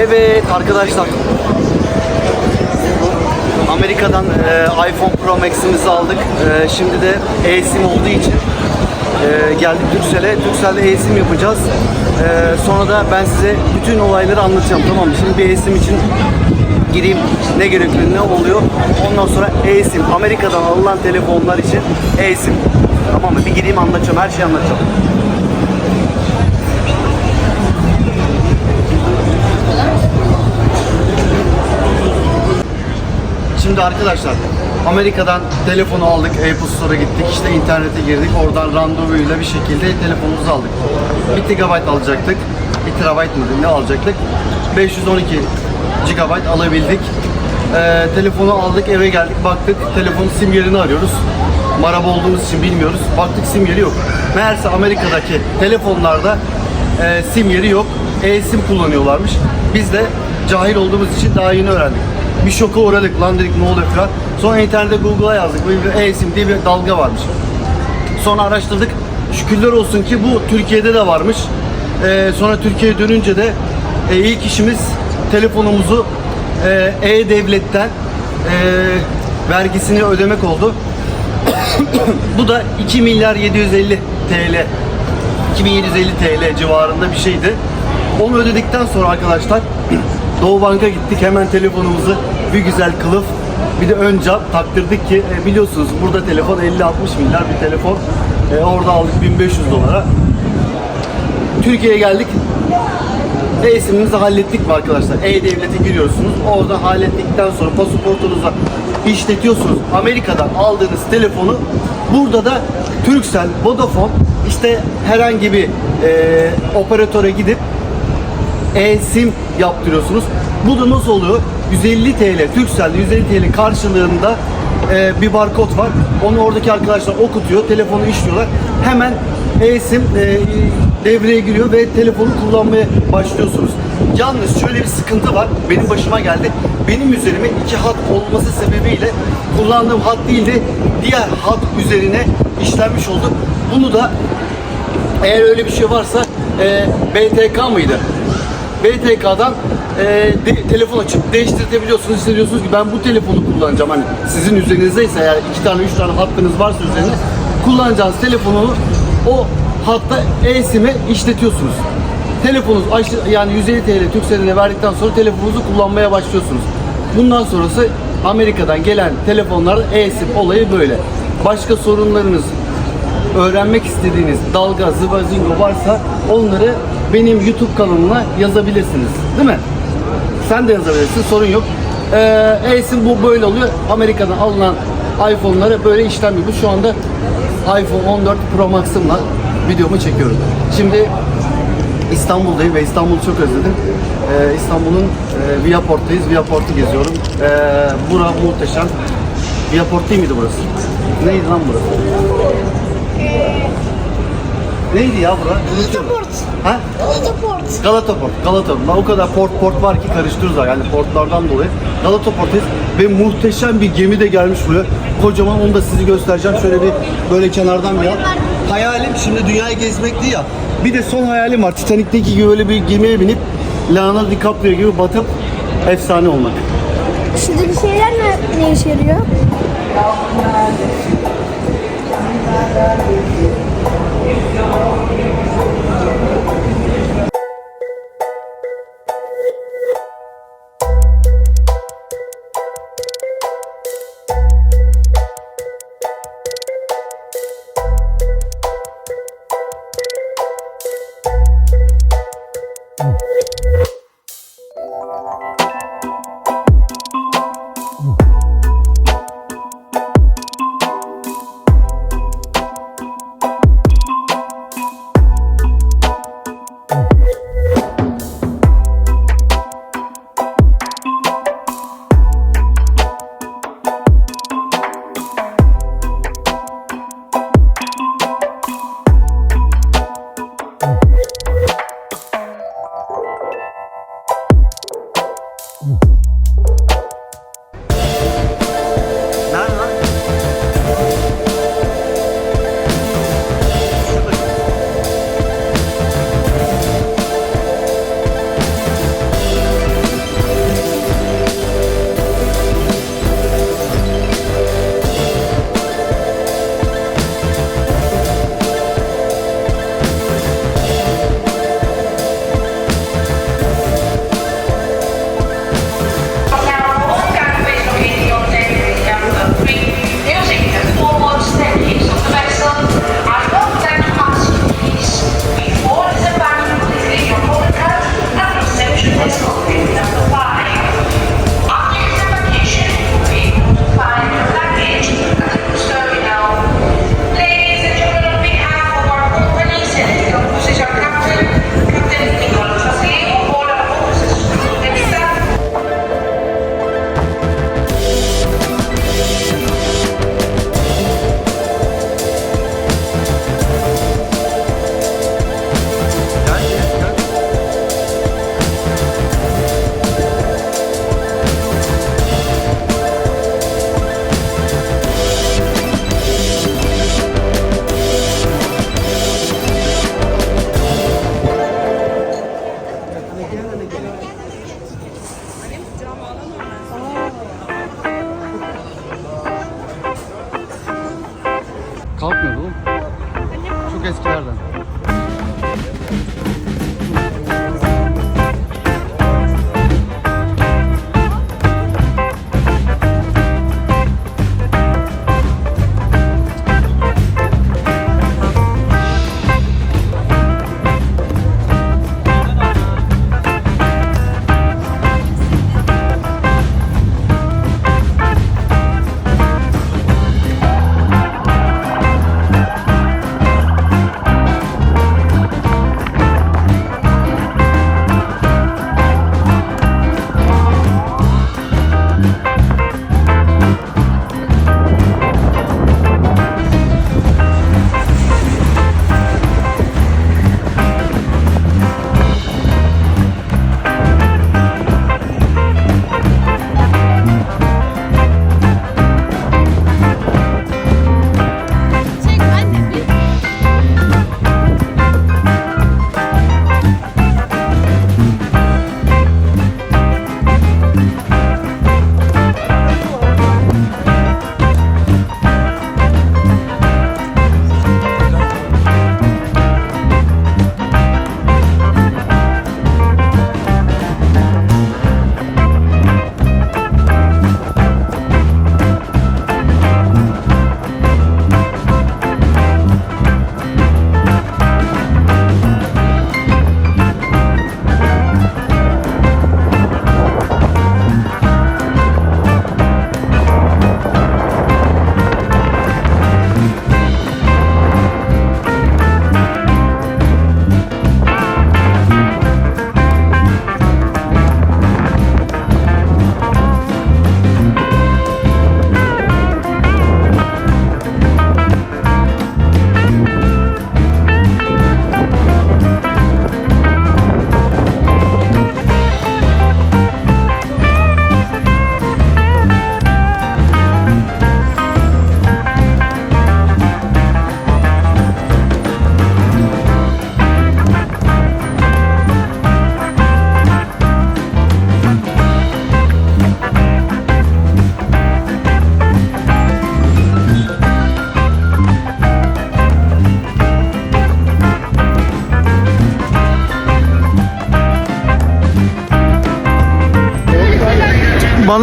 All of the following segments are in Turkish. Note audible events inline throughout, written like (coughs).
Evet arkadaşlar. Amerika'dan e, iPhone Pro Max'imizi aldık. E, şimdi de eSIM olduğu için e, geldik Turkcell'e. Turkcell'de eSIM yapacağız. E, sonra da ben size bütün olayları anlatacağım tamam mı? Şimdi bir eSIM için gireyim ne gerekiyor ne oluyor. Ondan sonra eSIM Amerika'dan alınan telefonlar için eSIM. Tamam mı? Bir gireyim anlatacağım. Her şeyi anlatacağım. Şimdi arkadaşlar Amerika'dan telefonu aldık, Apple Store'a gittik, işte internete girdik, oradan randevuyla bir şekilde telefonumuzu aldık. 1 GB alacaktık, 1 TB mıydı ne alacaktık? 512 GB alabildik. Ee, telefonu aldık, eve geldik, baktık, telefonun sim yerini arıyoruz. Maraba olduğumuz için bilmiyoruz. Baktık sim yeri yok. Meğerse Amerika'daki telefonlarda e, sim yeri yok. E-sim kullanıyorlarmış. Biz de cahil olduğumuz için daha yeni öğrendik bir şoka uğradık lan dedik ne oluyor falan. Sonra internette Google'a yazdık. Böyle bir e-sim diye bir dalga varmış. Sonra araştırdık. Şükürler olsun ki bu Türkiye'de de varmış. Ee, sonra Türkiye'ye dönünce de e, ilk işimiz telefonumuzu e, E-Devlet'ten e, vergisini ödemek oldu. (coughs) bu da 2 milyar 750 TL 2750 TL civarında bir şeydi. Onu ödedikten sonra arkadaşlar (coughs) Doğu Bank'a gittik hemen telefonumuzu bir güzel kılıf bir de ön cam taktırdık ki e, biliyorsunuz burada telefon 50-60 milyar bir telefon. E, orada aldık 1500 dolara. Türkiye'ye geldik. E-simimizi hallettik mi arkadaşlar? E-Devlet'e giriyorsunuz. Orada hallettikten sonra pasaportunuza işletiyorsunuz. Amerika'dan aldığınız telefonu burada da Turkcell, Vodafone işte herhangi bir e, operatöre gidip e-sim yaptırıyorsunuz. Bu da nasıl oluyor? 150 TL, Turkcell'de 150 TL karşılığında e, bir barkod var. Onu oradaki arkadaşlar okutuyor, telefonu işliyorlar. Hemen e-sim e, devreye giriyor ve telefonu kullanmaya başlıyorsunuz. Yalnız şöyle bir sıkıntı var. Benim başıma geldi. Benim üzerime iki hat olması sebebiyle kullandığım hat değil de diğer hat üzerine işlenmiş oldu. Bunu da eğer öyle bir şey varsa e, BTK mıydı? BTK'dan e, de- telefon açıp değiştirtebiliyorsunuz. İşte diyorsunuz ki ben bu telefonu kullanacağım. Hani sizin üzerinizdeyse eğer iki tane üç tane hattınız varsa üzerine kullanacağınız telefonu o hatta e-sim'e işletiyorsunuz. Telefonunuz yani 150 TL Türkcell'ine verdikten sonra telefonunuzu kullanmaya başlıyorsunuz. Bundan sonrası Amerika'dan gelen telefonlarda e-sim olayı böyle. Başka sorunlarınız, öğrenmek istediğiniz dalga, zıva, zingo varsa onları benim YouTube kanalıma yazabilirsiniz. Değil mi? Sen de yazabilirsin, sorun yok. Ee, bu böyle oluyor. Amerika'dan alınan iPhone'lara böyle işlem yapıyor. Şu anda iPhone 14 Pro Max'ımla videomu çekiyorum. Şimdi İstanbul'dayım ve İstanbul'u çok özledim. Ee, İstanbul'un e, Viaport'tayız. Viaport'u geziyorum. Ee, bura muhteşem. Viaport değil miydi burası? Neydi lan burası? Neydi ya bura? Unutuyorum. Port. Ha? Galata Port. Galata Port. Galata. Lan o kadar port port var ki karıştırırlar yani portlardan dolayı. Galata Port'tayız ve muhteşem bir gemi de gelmiş buraya. Kocaman onu da sizi göstereceğim. Şöyle bir böyle kenardan bir al. Hayalim şimdi dünyayı gezmekti ya. Bir de son hayalim var. Titanic'teki gibi böyle bir gemiye binip Leonardo DiCaprio gibi batıp efsane olmak. Şuradaki şeyler ne, ne işe yarıyor? Gel hele gel.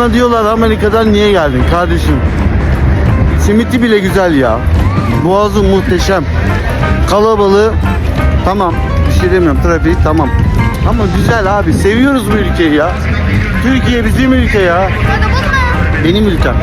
Bana diyorlar Amerika'dan niye geldin kardeşim? Simiti bile güzel ya. Boğazı muhteşem. Kalabalığı tamam. Bir şey demiyorum. Trafik tamam. Ama güzel abi. Seviyoruz bu ülkeyi ya. Türkiye bizim ülke ya. Benim ülkem.